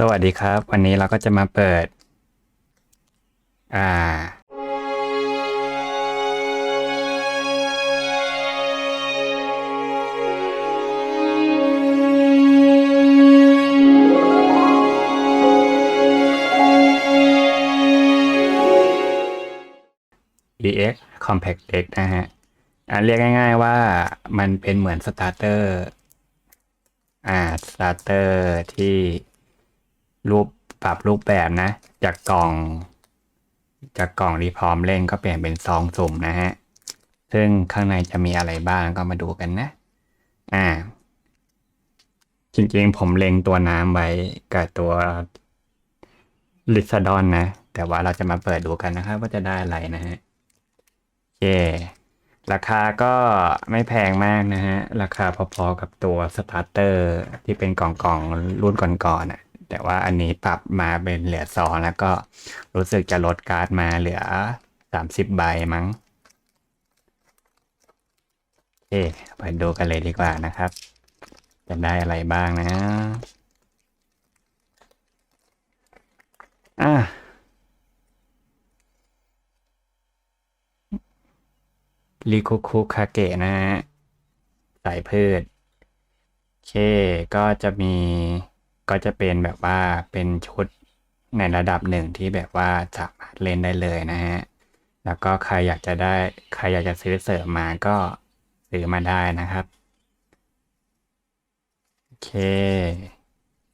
สวัสดีครับ วันนี้เราก็จะมาเปิด อ่า EX Compact Deck นะฮะอ่าเรียกง่ายๆว่ามันเป็นเหมือนสตาร์เตอร์ อ่า สตาร์เตอร์ที่ รูปปรับรูปแบบนะ จากกล่อง จากกล่องที่พร้อมเล่นก็เปลี่ยนเป็นซองสุ่มนะฮะ ซึ่งข้างในจะมีอะไรบ้างก็มาดูกันนะ อ่า จริงๆ ผมเล็งตัวน้ำไว้กับตัวลิซาดอนนะ แต่ว่าเราจะมาเปิดดูกันนะครับว่าจะได้อะไรนะฮะโอเค ราคาก็ไม่แพงมากนะฮะ ราคาพอๆกับตัวสตาร์เตอร์ที่เป็นกล่องๆรุ่นก่อนๆน่ะ แต่ว่าอันนี้ปรับมาเป็นเหลือสองแล้วก็รู้สึกจะลดการ์ดมาเหลือสามสิบใบมั้งโอเคไปดูกันเลยดีกว่านะครับ จะได้อะไรบ้างนะอะริคุคุคาเกะนะฮะสายพืช โอเค ก็จะมี ก็จะเป็นแบบว่าเป็นชุดในระดับหนึ่งที่แบบว่าสามารถเล่นได้เลยนะฮะ แล้วก็ใครอยากจะได้ใครอยากจะซื้อเสริมมาก็ซื้อมาได้นะครับ โอเค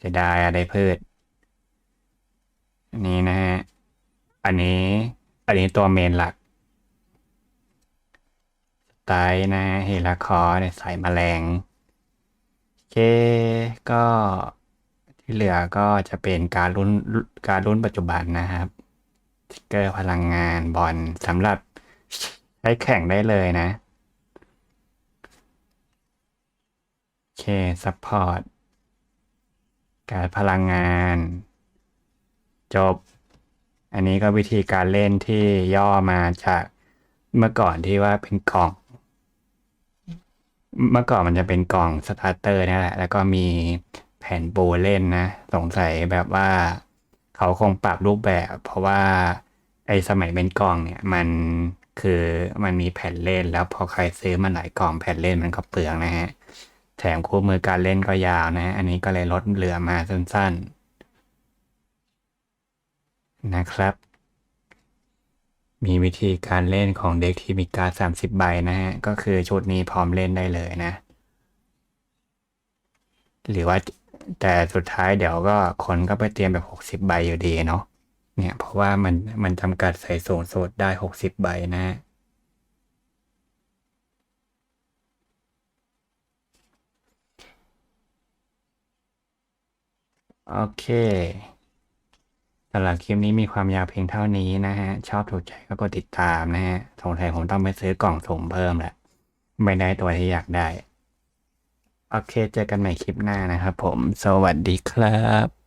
จะได้อะไรพืช อันนี้นะฮะ อันนี้ อันนี้ตัวเมนหลักไตนะเฮราคอร์เนี่ยใส่แมลง โอเคก็ ที่เหลือก็จะเป็นการรุ่นการรุ่นปัจจุบันนะครับสติกเกอร์พลังงานบอลสำหรับใช้แข่งได้เลยนะ โอเคซัพพอร์ตการพลังงาน จบ อันนี้ก็วิธีการเล่นที่ย่อมาจากเมื่อก่อนที่ว่าเป็นกล่อง เมื่อก่อนมันจะเป็นกล่องสตาร์เตอร์นี่แหละ แล้วก็มี แผ่นปูเล่นนะ สงสัยแบบว่า เขาคงปรับรูปแบบ เพราะว่า ไอ้สมัยเป็นกล่องเนี่ย มันคือมันมีแผ่นเล่น แล้วพอใครซื้อมาหลายกล่องแผ่นเล่นมันก็เปลืองนะฮะ แถมคู่มือการเล่นก็ยาวนะ อันนี้ก็เลยลดเหลือมาสั้นๆ นะครับ มีวิธีการเล่นของเด็กที่มีการสามสิบใบนะฮะ ก็คือชุดนี้พร้อมเล่นได้เลยนะ หรือว่า แต่สุดท้ายเดี๋ยวก็คนก็ไปเตรียมแบบหกสิบใบอยู่ดีเนาะเนี่ยเพราะว่ามันมันจำกัดใส่สูงสุดได้หกสิบใบนะโอเคสำหรับคลิปนี้มีความยาวเพียงเท่านี้นะฮะ ชอบถูกใจก็กดติดตามนะฮะสงสัยผมต้องไปซื้อกล่องสุ่มเพิ่มแหละ ไม่ได้ตัวที่อยากได้ โอเค เจอกันใหม่คลิปหน้านะครับผม สวัสดีครับ